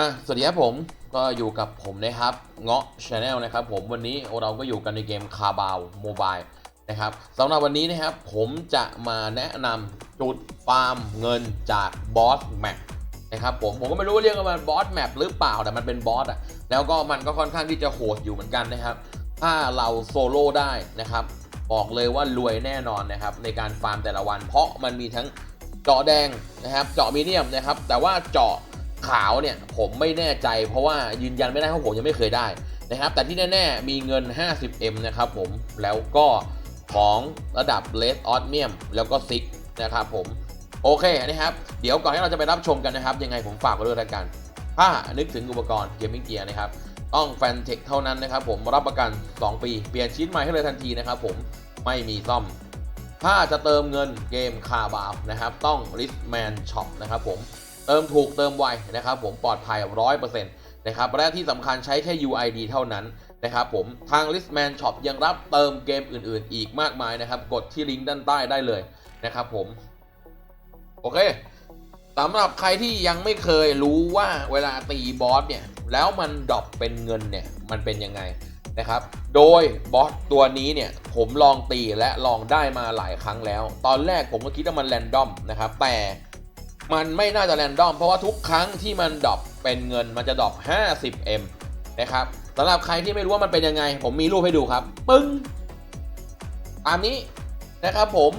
อะสวัสดีครับผมก็อยู่กับผมนะครับเงาะชาแนลนะครับผมวันนี้เราก็อยู่กันในเกมคาบาวโมบายนะครับสำหรับวันนี้นะครับผมจะมาแนะนำจุดฟาร์มเงินจากบอสแมปนะครับผมผมก็ไม่รู้ว่าเรียกว่ามันบอสแมปหรือเปล่าแต่มันเป็นบอสอะแล้วก็มันก็ค่อนข้างที่จะโหดอยู่เหมือนกันนะครับ ถ้าเราโซโล่ได้นะครับบอกเลยว่ารวยแน่นอนนะครับในการฟาร์มแต่ละวัน เพราะมันมีทั้งเจาะแดงนะครับเจาะมีเดียมนะครับแต่ว่าเจาะ ขาวเนี่ยผมไม่แน่ใจ เพราะว่ายืนยันไม่ได้เพราะผมยังไม่เคยได้นะครับแต่ที่แน่ๆมีเงิน 50M นะครับผมแล้วก็ของระดับ Red o s m i u m แล้วก็ซิกนะครับผมโอเคนะครับ เดี๋ยวก่อนที่เราจะไปรับชมกันนะครับ ยังไงผมฝากไว้ด้วยละกัน ถ้านึกถึงอุปกรณ์เกมมิ่งเกียร์นะครับ ต้องแฟนเทคเท่านั้นนะครับผมรับประกัน 2 ปี เปลี่ยนชิ้นใหม่ให้เลยทันทีนะครับผมไม่มีซ่อม ถ้าจะเติมเงินเกมคาบาวนะครับ ต้อง Listman Shop นะครับผม เติมถูกเติมไวนะครับผมปลอดภัย100%นะครับและที่สำคัญใช้แค่ UID เท่านั้นนะครับผมทาง Listman Shop ยังรับเติมเกมอื่น ๆ อีกมากมายนะครับ กดที่ลิงก์ด้านใต้ได้เลยนะครับผม โอเคสำหรับใครที่ยังไม่เคยรู้ว่าเวลาตีบอสเนี่ย แล้วมันดรอปเป็นเงินเนี่ย มันเป็นยังไงนะครับ โดยบอสตัวนี้เนี่ย ผมลองตีและลองได้มาหลายครั้งแล้ว ตอนแรกผมก็คิดว่ามันแรนดอมนะครับแต่ มันไม่น่าจะแรนดอม เพราะว่าทุกครั้งที่มันดรอปเป็นเงินมันจะดรอป 50m นะครับสำหรับใครที่ไม่รู้ว่ามันเป็นยังไง ผมมีรูปให้ดูครับ ปึ้งตามนี้นะครับผม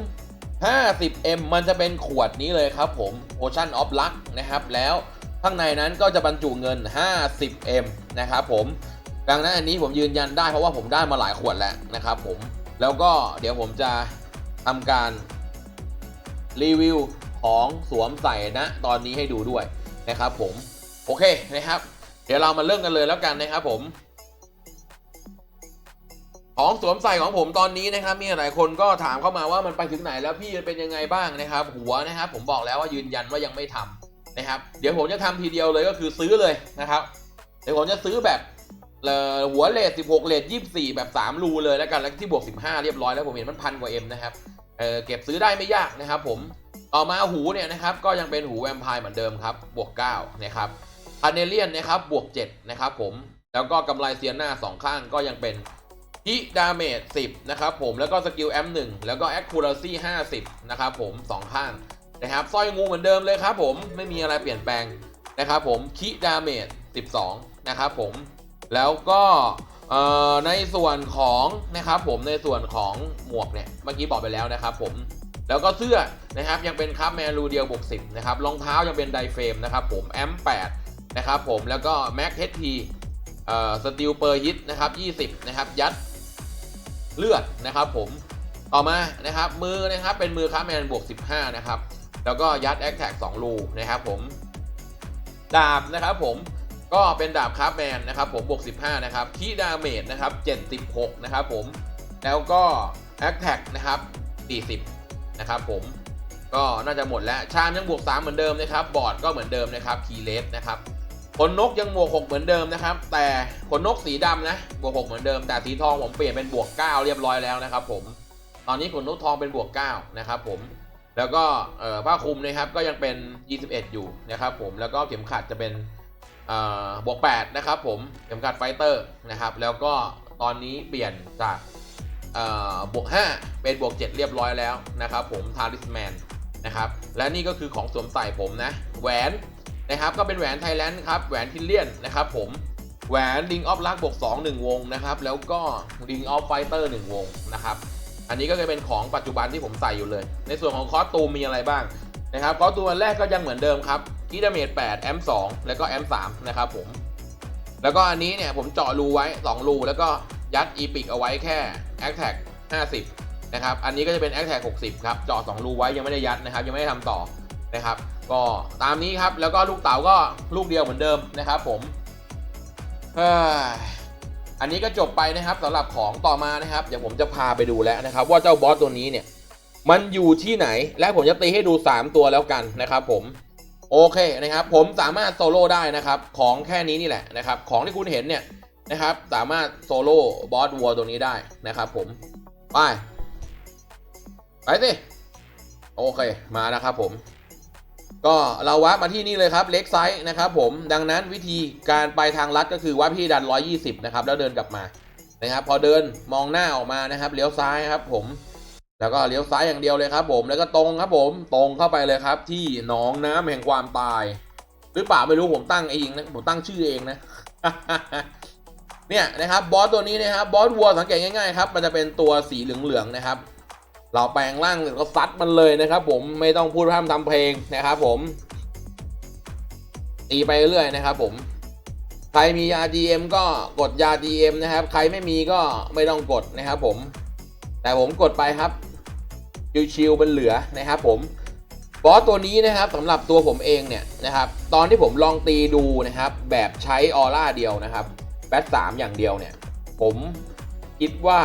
50m มันจะเป็นขวดนี้เลยครับผม Ocean of Luck นะครับแล้วข้างในนั้นก็จะบรรจุเงิน 50m นะครับผมดังนั้นอันนี้ผมยืนยันได้เพราะว่าผมได้มาหลายขวดแล้วนะครับผมแล้วก็เดี๋ยวผมจะทำการรีวิว ของสวมใส่นะตอนนี้ให้ดูด้วยนะครับผมโอเคนะครับ เดี๋ยวเรามาเริ่มกันเลยแล้วกันนะครับผม ของสวมใส่ของผมตอนนี้นะครับ มีหลายคนก็ถามเข้ามาว่ามันไปถึงไหนแล้วพี่เป็นยังไงบ้างนะครับ หัวนะครับ ผมบอกแล้วว่ายืนยันว่ายังไม่ทำนะครับ เดี๋ยวผมจะทำทีเดียวเลยก็คือซื้อเลยนะครับเดี๋ยวผมจะซื้อแบบเอ่อหัวเลท16 เลท24 แบบ 3 รูเลยแล้วกันแล้วที่บวก 15 เรียบร้อยแล้วผมเห็นมันพันกว่าเอ็มนะครับเเก็บซื้อได้ไม่ยากนะครับผม ต่อมาหูเนี่ยนะครับก็ยังเป็นหูแวมไพร์เหมือนเดิมครับบวก9นะครับพาเนเลียนนะครับบวก7นะครับผมแล้วก็กำไรเซียนหน้าสองข้างก็ยังเป็นฮิดาเมจ10นะครับผมแล้วก็สกิล M1 แล้วก็ Accuracy 50นะครับผม 2 ข้างนะครับสร้อยงูเหมือนเดิมเลยครับผมไม่มีอะไรเปลี่ยนแปลงนะครับผมคิดาเมจ12นะครับผมแล้วก็ในส่วนของนะครับผมในส่วนของหมวกเนี่ยเมื่อกี้บอกไปแล้วนะครับผม แล้วก็เสื้อนะครับยังเป็นคัพแมนรูเดียวบวก10นะครับรองเท้ายังเป็นไดเฟรมนะครับผมแอม8นะครับผมแล้วก็แม็กเฮดีเอ่อสติลเปอร์ฮิตนะครับ20นะครับยัดเลือดนะครับผมต่อมานะครับมือนะครับเป็นมือค้าแมนบวก15นะครับแล้วก็ยัดแอคแท็ก2รูนะครับผมดาบนะครับผมก็เป็นดาบคราฟแมนนะครับผมบวก15นะครับคีดาเมจนะครับ76นะครับผมแล้วก็แอคแท็กนะครับ40 นะครับผมก็น่าจะหมดแล้ว ชามยังบวก 3 เหมือนเดิมนะครับ บอร์ดก็เหมือนเดิมนะครับคีเลสนะครับขนนกยังบวก 6 เหมือนเดิมนะครับ แต่ขนนกสีดำนะบวก 6 เหมือนเดิม แต่สีทองผมเปลี่ยนเป็นบวก 9 เรียบร้อยแล้วนะครับ ผม ตอนนี้ขนนกทองเป็นบวก 9 นะครับผม แล้วก็ผ้าคลุมนะครับก็ยังเป็น 21 อยู่นะครับผม แล้วก็เข็มขัดจะเป็นบวก 8 นะครับผม เข็มขัดไฟเตอร์นะครับ แล้วก็ตอนนี้เปลี่ยนจาก บวก 5 เป็นบวก 7 เรียบร้อยแล้วนะครับผมทาริสแมนนะครับและนี่ก็คือของสวมใส่ผมนะ แหวนนะครับก็เป็นแหวนไทยแลนด์ครับแหวนทิเลียนนะครับผมแหวนดิงออฟลักบวก2 1 วงนะครับแล้วก็ดิงออฟไฟเตอร์1วงนะครับอันนี้ก็จะเป็นของปัจจุบันที่ผมใส่อยู่เลย ในส่วนของคอสตูมมีอะไรบ้างนะครับคอสตูมันแรกก็ยังเหมือนเดิมครับกีดาเมจ8แอม2แล้วก็แอม3นะครับผมแล้วก็อันนี้เนี่ยผมเจาะรูไว้ 2 รูแล้วก็ ยัดอีพิกเอาไว้แค่แอคแท็ก50 นะครับ อันนี้ก็จะเป็นแอคแท็ก60 ครับ เจาะ2รูไว้ยังไม่ได้ยัดนะครับ ยังไม่ได้ทำต่อนะครับ ก็ตามนี้ครับ แล้วก็ลูกเต๋าก็ลูกเดียวเหมือนเดิมนะครับผมอันนี้ก็จบไปนะครับสำหรับของต่อมานะครับ เดี๋ยวผมจะพาไปดูแล้วนะครับ ว่าเจ้าบอสตัวนี้เนี่ย มันอยู่ที่ไหน และผมจะตีให้ดู 3 ตัวแล้วกันนะครับผมโอเคนะครับ ผมสามารถโซโล่ได้นะครับ ของแค่นี้นี่แหละนะครับ ของที่คุณเห็นเนี่ย นะครับ สามารถโซโล่บอสวัวตัวนี้ได้นะครับผม ไป ไปสิ โอเค มานะครับผม ก็เราวัดมาที่นี่เลยครับ เล็กไซส์นะครับผม ดังนั้นวิธีการไปทางลัดก็คือวัดพี่ดัน 120 นะครับ แล้วเดินกลับมา นะครับ พอเดินมองหน้าออกมานะครับ เลี้ยวซ้ายครับผม แล้วก็เลี้ยวซ้ายอย่างเดียวเลยครับ ผม แล้วก็ตรงครับผม ตรงเข้าไปเลยครับ ที่หนองน้ำแห่งความตาย หรือเปล่าไม่รู้ผมตั้งเองนะ ผมตั้งชื่อเองนะ เนี่ยนะครับบอสตัวนี้นะครับบอสวัวสังเกตง่ายๆครับมันจะเป็นตัวสีเหลืองๆนะครับ เราแปลงร่างเสร็จก็ซัดมันเลยนะครับผมไม่ต้องพูดพร่ำทำเพลงนะครับผมตีไปเรื่อยนะครับผมใครมียา GM ก็กดยา GM นะครับ ใครไม่มีก็ไม่ต้องกดนะครับผม แต่ผมกดไปครับชิวๆเป็นเหลือนะครับผมบอสตัวนี้นะครับสำหรับตัวผมเองเนี่ยนะครับ ตอนที่ผมลองตีดูนะครับ แบบใช้ออร่าเดียวนะครับ แบทสามอย่างเดียวเนี่ย ผมคิดว่า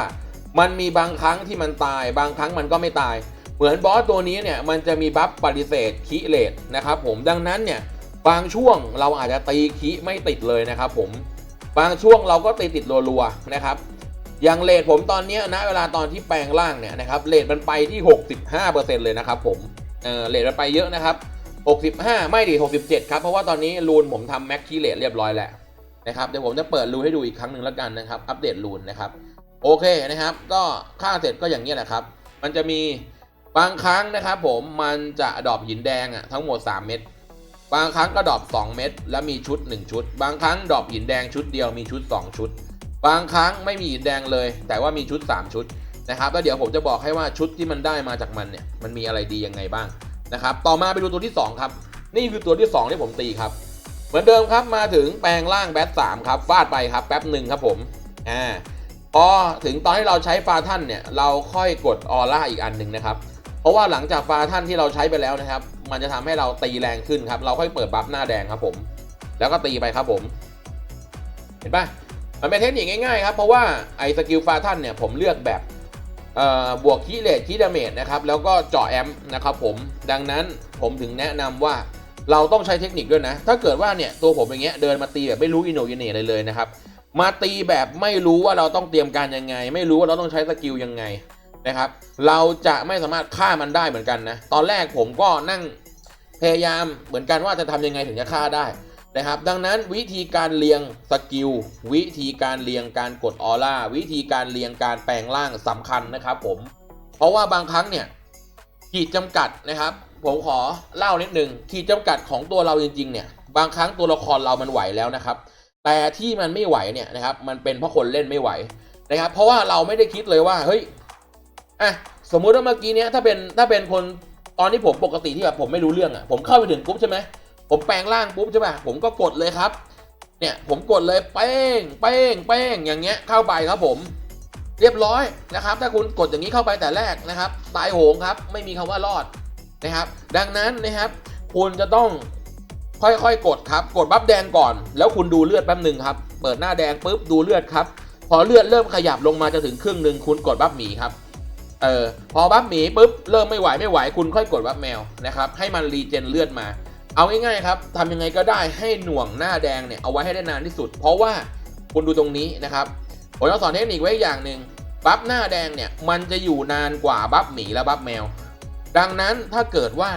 มันมีบางครั้งที่มันตาย บางครั้งมันก็ไม่ตาย เหมือนบอสตัวนี้เนี่ย มันจะมีบัฟปฏิเสธคีเลตนะครับผมดังนั้นเนี่ย บางช่วงเราอาจจะตีคีไม่ติดเลยนะครับผมบางช่วงเราก็ตีติดรัวๆนะครับอย่างเลทผมตอนนี้นะเวลาตอนที่แปลงร่างเนี่ยนะครับเลทมันไปที่ 65%เลยนะครับผมเออเลทมันไปเยอะนะครับ 65 ไม่ดิ67 ครับ เพราะว่าตอนนี้รูนผมทำแม็กคีเลทเรียบร้อยแล้ว นะครับเดี๋ยวผมจะเปิดรูนให้ดูอีกครั้งหนึ่งแล้วกันนะครับ อัปเดตรูนนะครับ โอเคนะครับ ก็ค่าเสร็จก็อย่างนี้แหละครับ มันจะมีบางครั้งนะครับผมมันจะดรอปหินแดงอะทั้งหมด 3 เม็ดบางครั้งก็ดรอป2 เม็ดแล้วมีชุด 1 ชุด บางครั้งดรอปหินแดงชุดเดียวมีชุด 2 ชุด บางครั้งไม่มีหินแดงเลย แต่ว่ามีชุด 3 ชุดนะครับแล้วเดี๋ยวผมจะบอกให้ว่าชุดที่มันได้มาจากมันเนี่ยมันมีอะไรดียังไงบ้างนะครับ ต่อมาไปดูตัวที่ 2 ครับ นี่คือตัวที่ 2 ที่ผมตีครับ มือนเดิมครับมาถึงแปลงร่างแบทสามครับฟาดไปครับแป๊บหนึ่งครับผมอ่าพอถึงตอนที่เราใช้ฟาท่านเนี่ยเราค่อยกดออร่าอีกอันหนึ่งนะครับ เพราะว่าหลังจากฟาท่านที่เราใช้ไปแล้วนะครับ มันจะทำให้เราตีแรงขึ้นครับ เราค่อยเปิดบัฟหน้าแดงครับผม แล้วก็ตีไปครับผม เห็นปะมันเป็นเทคนิคง่ายๆครับ เพราะว่าไอ้สกิลฟาท่านเนี่ยผมเลือกแบบเอ่อบวกคีเลตคีดาเมจนะครับ แล้วก็เจาะแอมนะครับผม ดังนั้นผมถึงแนะนำว่า เราต้องใช้เทคนิคด้วยนะ ถ้าเกิดว่าเนี่ยตัวผมอย่างเงี้ยเดินมาตีแบบไม่รู้อินโนอินเน่อะไรเลยนะครับ มาตีแบบไม่รู้ว่าเราต้องเตรียมการยังไง ไม่รู้ว่าเราต้องใช้สกิลยังไงนะครับ เราจะไม่สามารถฆ่ามันได้เหมือนกันนะ ตอนแรกผมก็นั่งพยายามเหมือนกันว่าจะทำยังไงถึงจะฆ่าได้นะครับ ดังนั้นวิธีการเรียงสกิลวิธีการเรียงการกดออร่าวิธีการเรียงการแปลงร่างสำคัญนะครับผม เพราะว่าบางครั้งเนี่ยขีดจำกัดนะครับ ผมขอเล่านิดนึงขีดจำกัดของตัวเราจริง ๆ เนี่ย บางครั้งตัวละครเรามันไหวแล้วนะครับ แต่ที่มันไม่ไหวเนี่ยนะครับ มันเป็นเพราะคนเล่นไม่ไหวนะครับ เพราะว่าเราไม่ได้คิดเลยว่าเฮ้ยอะสมมุติว่าเมื่อกี้เนี้ยถ้าเป็นถ้าเป็นคนตอนที่ผมปกติที่แบบผมไม่รู้เรื่องอะผมเข้าไปถึงปุ๊บใช่ไหมผมแปลงร่างปุ๊บใช่ป่ะผมก็กดเลยครับ เนี่ยผมกดเลยเป้งเป้งเป้งอย่างเงี้ยเข้าไปครับผม เรียบร้อยนะครับ ถ้าคุณกดอย่างนี้เข้าไปแต่แรกนะครับตายโหงครับ ไม่มีคำว่ารอด นะครับ ดังนั้นนะครับ คุณจะต้องค่อยๆ กดครับ กดบัฟแดงก่อน แล้วคุณดูเลือดแป๊บหนึ่งครับ เปิดหน้าแดงปุ๊บดูเลือดครับ พอเลือดเริ่มขยับลงมาจะถึงครึ่งหนึ่งคุณกดบัฟหมีครับ เออ พอบัฟหมีปุ๊บเริ่มไม่ไหวไม่ไหว คุณค่อยกดบัฟแมวนะครับ ให้มันรีเจนเลือดมา เอาง่ายๆครับทำยังไงก็ได้ให้หน่วงหน้าแดงเนี่ยเอาไว้ให้ได้นานที่สุด เพราะว่าคุณดูตรงนี้นะครับผมจะสอนเทคนิคไว้อย่างหนึ่งบัฟหน้าแดงเนี่ยมันจะอยู่นานกว่าบัฟหมีและบัฟแมว ดังนั้นถ้าเกิดว่า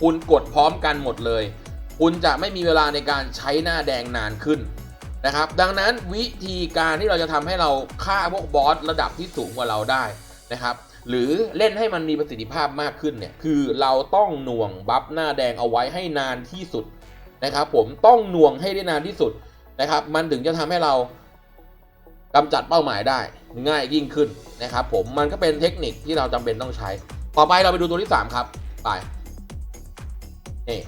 คุณกดพร้อมกันหมดเลย คุณจะไม่มีเวลาในการใช้หน้าแดงนานขึ้นนะครับ ดังนั้นวิธีการที่เราจะทำให้เราฆ่าพวกบอสระดับที่สูงกว่าเราได้นะครับ หรือเล่นให้มันมีประสิทธิภาพมากขึ้นเนี่ยคือเราต้องหน่วงบัฟหน้าแดงเอาไว้ให้นานที่สุดนะครับผมต้องหน่วงให้ได้นานที่สุดนะครับ มันถึงจะทำให้เรากำจัดเป้าหมายได้ง่ายยิ่งขึ้นนะครับผมมันก็เป็นเทคนิคที่เราจำเป็นต้องใช้ ต่อไปเราไปดูตัวที่3ครับ ไป นี่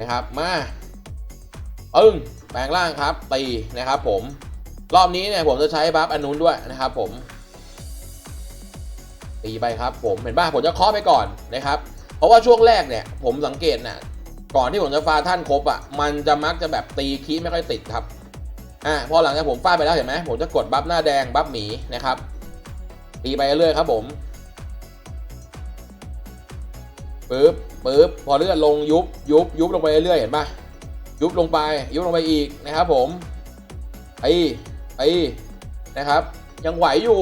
นะครับ มาอึ้งแปลงร่างครับ ตีนะครับผม รอบนี้เนี่ยผมจะใช้บัฟอันนู้นด้วยนะครับผม ตีไปครับ ผม เห็นป่ะผมจะเคาะไปก่อนนะครับ เพราะว่าช่วงแรกเนี่ย ผมสังเกตน่ะก่อนที่ผมจะฟาท่านครบอะ มันจะมักจะแบบตีคีไม่ค่อยติดครับ อ่า พอหลังจากผมฟาดไปแล้วเห็นไหมผมจะกดบัฟหน้าแดงบัฟหมีนะครับ ตีไปเรื่อยครับผม ปึ๊บปึ๊บพอเลื่อนลงยุบยุบยุบลงไปเรื่อยเห็นปะยุบลงไป ยุบลงไปอีกนะครับ ผมไอ้ไอ้นะครับ ยังไหวอยู่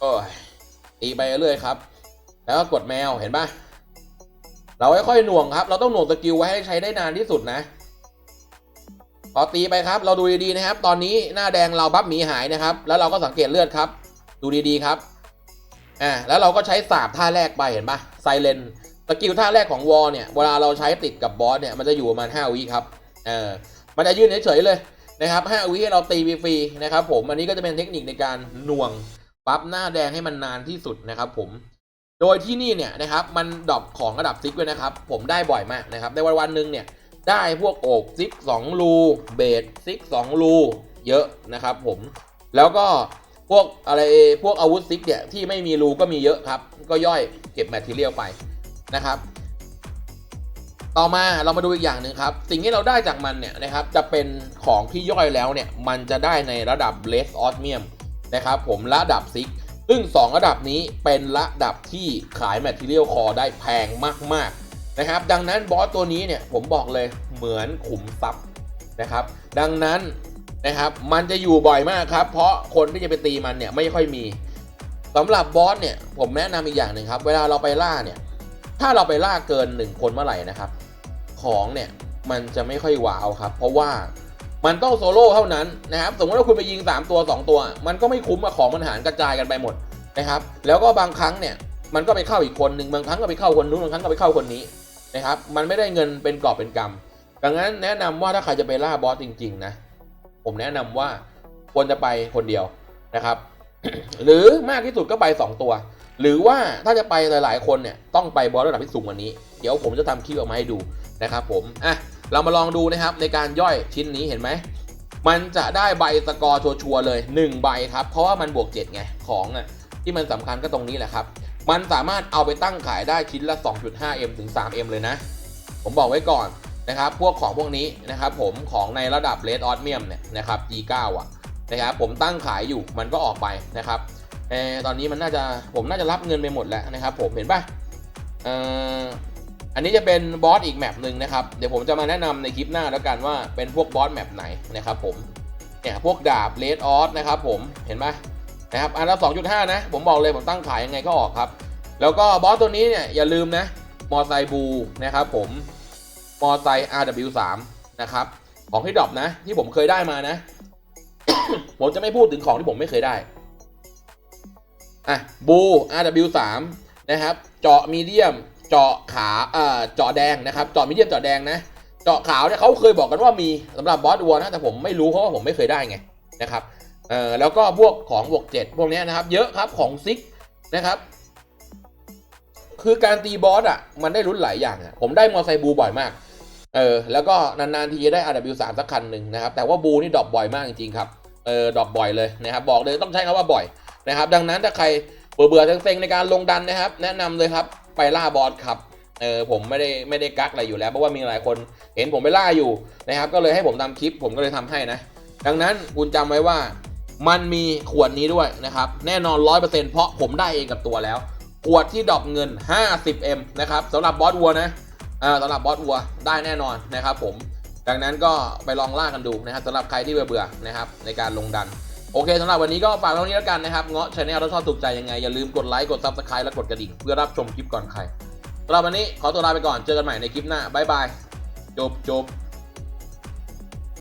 โอ้ยตีไปเรื่อยครับ แล้วก็กดแมวเห็นปะเราค่อยๆหน่วงครับ เราต้องหน่วงสกิลไว้ให้ใช้ได้นานที่สุดนะพอตีไปครับ เราดูดีๆนะครับ ตอนนี้หน้าแดงเราบัฟหมีหายนะครับ แล้วเราก็สังเกตเลือดครับ ดูดีๆครับ อ่าแล้วเราก็ใช้สาบท่าแรกไปเห็นปะไซเลนสกิลท่าแรกของวอลเนี่ยเวลาเราใช้ติดกับบอสเนี่ยมันจะอยู่ประมาณ5วิครับเออมันจะยืนเฉยๆเลยนะครับ5วิให้เราตีฟรีๆนะครับผมอันนี้ก็จะเป็นเทคนิคในการหน่วงบัฟหน้าแดงให้มันนานที่สุดนะครับผมโดยที่นี่เนี่ยนะครับมันดรอปของระดับซิกด้วยนะครับผมได้บ่อยมากนะครับในวันวันหนึ่งเนี่ยได้พวกโอกซิกสองรูเบสซิกสองรูเยอะนะครับผมแล้วก็ พวกอะไรพวกอาวุธซิกเนี่ยที่ไม่มีรูก็มีเยอะครับ ก็ย่อยเก็บแมทเทียลไปนะครับ ต่อมาเรามาดูอีกอย่างหนึ่งครับ สิ่งที่เราได้จากมันเนี่ยนะครับจะเป็นของที่ย่อยแล้วเนี่ยมันจะได้ในระดับเลสออสเมียมนะครับผมระดับซิกซึ่ง 2 ระดับนี้เป็นระดับที่ขายแมทเทียลคอได้แพงมากๆนะครับ ดังนั้นบอสตัวนี้เนี่ยผมบอกเลยเหมือนขุมทรัพย์นะครับ ดังนั้น นะครับ มันจะอยู่บ่อยมากครับ เพราะคนที่จะไปตีมันเนี่ยไม่ค่อยมีสำหรับบอสเนี่ยผมแนะนำอีกอย่างหนึ่งครับ เวลาเราไปล่าเนี่ย ถ้าเราไปล่าเกิน1คนเมื่อไหร่นะครับ ของเนี่ยมันจะไม่ค่อยว้าวครับ เพราะว่ามันต้องโซโล่เท่านั้นนะครับสมมติว่าคุณไปยิง 3 ตัว 2 ตัว มันก็ไม่คุ้มอะของมันหารกระจายกันไปหมดนะครับ แล้วก็บางครั้งเนี่ยมันก็ไปเข้าอีกคนหนึ่งบางครั้งก็ไปเข้าคนนู้นบางครั้งก็ไปเข้าคนนี้นะครับ มันไม่ได้เงินเป็นกอบเป็นกำดังนั้นแนะนำว่าถ้าใครจะไปล่าบอสจริง ๆ นะ ผมแนะนำว่าควรจะไปคนเดียวนะครับ หรือมากที่สุดก็ไป 2 ตัว หรือว่าถ้าจะไปหลาย ๆ คนเนี่ยต้องไปบอสระดับที่สูงกว่านี้ เดี๋ยวผมจะทำคลิปออกมาให้ดูนะครับผมอะเรามาลองดูนะครับในการย่อยชิ้นนี้เห็นไหมมันจะได้ใบสกอร์ชัวร์ๆเลย 1 ใบครับ เพราะว่ามันบวก 7 ไง ของอะที่มันสำคัญก็ตรงนี้แหละครับ มันสามารถเอาไปตั้งขายได้ชิ้นละ 2.5M ถึง 3M เลยนะ ผมบอกไว้ก่อน นะครับพวกของพวกนี้นะครับผมของในระดับ Red o s m i u m เนี่ยนะครับ G9 อะนะครับผมตั้งขายอยู่มันก็ออกไปนะครับเออตอนนี้มันน่าจะผมน่าจะรับเงินไปหมดแล้วนะครับผมเห็นปะเอ่ออันนี้จะเป็นบอสอีกแมปหนึ่งนะครับเดี๋ยวผมจะมาแนะนำในคลิปหน้าแล้วกันว่าเป็นพวกบอสแมปไหนนะครับผมเนี่ยพวกดาบ Red o s นะครับผมเห็นปะนะครับอันละ2.5นะผมบอกเลยผมตั้งขายยังไงก็ออกครับ แล้วก็บอสตัวนี้เนี่ยอย่าลืมนะมอไซบูนะครับผม มอไซค์ RW3 นะครับ ของที่ดรอปนะ ที่ผมเคยได้มานะ ผมจะไม่พูดถึงของที่ผมไม่เคยได้ อะบู RW3 นะครับ เจาะมีเดียม เจาะขาเอ่อเจาะแดงนะครับ เจาะมีเดียมเจาะแดงนะ เจาะขาวเนี่ยเขาเคยบอกกันว่ามีสำหรับบอสวัวนะ แต่ผมไม่รู้เพราะว่าผมไม่เคยได้ไงนะครับ เอ่อ แล้วก็พวกของบวกเจ็ดพวกนี้นะครับ เยอะครับของซิกนะครับคือการตีบอสอะมันได้ลุ้นหลายอย่างอะผมได้มอไซค์บูบ่อยมาก เออแล้วก็นานๆทีจะได้ RW3 สักคันหนึ่งนะครับแต่ว่าบูนี่ดรอปบ่อยมากจริงๆครับเออดรอปบ่อยเลยนะครับบอกเลยต้องใช้คำว่าบ่อยนะครับดังนั้นถ้าใครเบื่อเบื่อๆเซ็งๆในการลงดันนะครับ แนะนำเลยครับไปล่าบอสครับเออผมไม่ได้ไม่ได้กักอะไรอยู่แล้วเพราะว่ามีหลายคนเห็นผมไปล่าอยู่นะครับก็เลยให้ผมทำคลิปผมก็เลยทำให้นะ ดังนั้นคุณจำไว้ว่ามันมีขวดนี้ด้วยนะครับแน่นอน 100%เพราะผมได้เองกับตัวแล้ว ขวดที่ดรอปเงิน 50M นะครับสำหรับบอสวัวนะ สำหรับบอสวัวได้แน่นอนนะครับผม ดังนั้นก็ไปลองล่ากันดูนะครับสำหรับใครที่เบื่อๆนะครับในการลงดัน โอเคสำหรับวันนี้ก็ฝากเท่านี้แล้วกันนะครับ เงาะชาแนลถ้าชอบถูกใจยังไง อย่าลืมกดไลค์ กดซับสไครต์และกดกระดิ่งเพื่อรับชมคลิปก่อนใครสำหรับวันนี้ขอตัวลาไปก่อน เจอกันใหม่ในคลิปหน้า บ๊ายบาย จบจบ